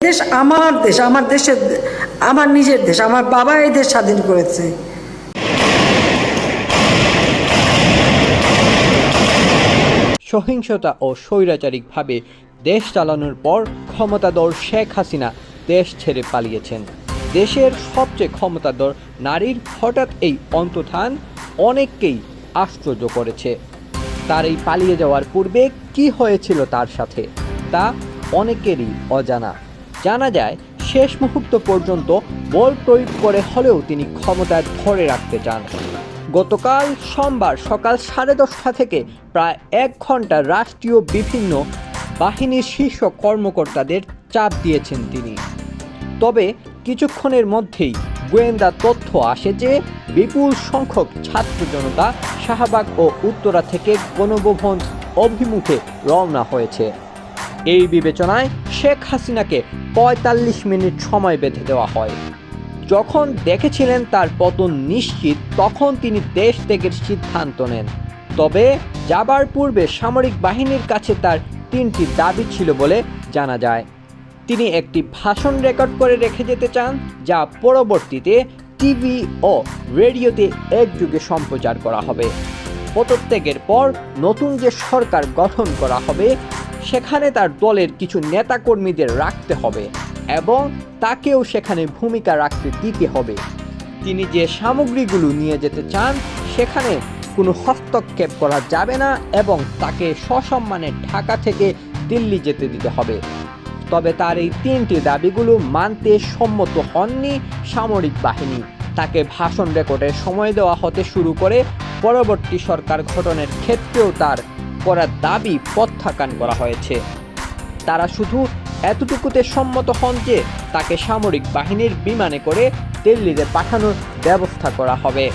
দেশ আমার দেশ, আমার দেশের আমার নিজের দেশ, আমার বাবা এই দেশ স্বাধীন করেছে। সহিংসতা ও স্বৈরাচারিকভাবে দেশ চালানোর পর ক্ষমতাধর শেখ হাসিনা দেশ ছেড়ে পালিয়েছেন। দেশের সবচেয়ে ক্ষমতাধর নারীর হঠাৎ এই অন্তথান অনেককেই আশ্চর্য করেছে। তার এই পালিয়ে যাওয়ার পূর্বে কি হয়েছিল তার সাথে, তা অনেকেরই অজানা। জানা যায়, শেষ মুহূর্ত পর্যন্ত বল প্রয়োগ করে হলেও তিনি ক্ষমতা ধরে রাখতে চান। গতকাল সোমবার সকাল সাড়ে দশটা থেকে প্রায় এক ঘণ্টা রাষ্ট্রীয় বিভিন্ন বাহিনীর শীর্ষ কর্মকর্তাদের চাপ দিয়েছেন তিনি। তবে কিছুক্ষণের মধ্যেই গোয়েন্দা তথ্য আসে যে, বিপুল সংখ্যক ছাত্র জনতা শাহবাগ ও উত্তরা থেকে গণভবন অভিমুখে রওনা হয়েছে। এই বিবেচনায় শেখ হাসিনাকে পঁয়তাল্লিশ মিনিট সময় বেঁধে দেওয়া হয়। যখন দেখেছিলেন তার পতন নিশ্চিত, তখন তিনি দেশ ত্যাগের সিদ্ধান্ত নেন। তবে যাবার পূর্বে সামরিক বাহিনীর কাছে তার তিনটি দাবি ছিল বলে জানা যায়। তিনি একটি ভাষণ রেকর্ড করে রেখে যেতে চান, যা পরবর্তীতে টিভি ও রেডিওতে একযুগে সম্প্রচার করা হবে। পদত্যাগের পর নতুন যে সরকার গঠন করা হবে সেখানে তার দলের কিছু নেতাকর্মীদের রাখতে হবে এবং তাকেও সেখানে ভূমিকা রাখতে দিতে হবে। তিনি যে সামগ্রীগুলো নিয়ে যেতে চান, সেখানে কোনো হস্তক্ষেপ করা যাবে না এবং তাকে সসম্মানে ঢাকা থেকে দিল্লি যেতে দিতে হবে। তবে তার এই তিনটি দাবিগুলো মানতে সম্মত হননি সামরিক বাহিনী। তাকে ভাষণ রেকর্ডে সময় দেওয়া হতে শুরু করে পরবর্তী সরকার গঠনের ক্ষেত্রেও তার করা দাবি প্রত্যাখ্যান করা হয়েছে। তারা শুধু এতটুকুতে সম্মত হন যে তাকে সামরিক বাহিনীর বিমানে করে দিল্লিতে পাঠানোর ব্যবস্থা করা হবে।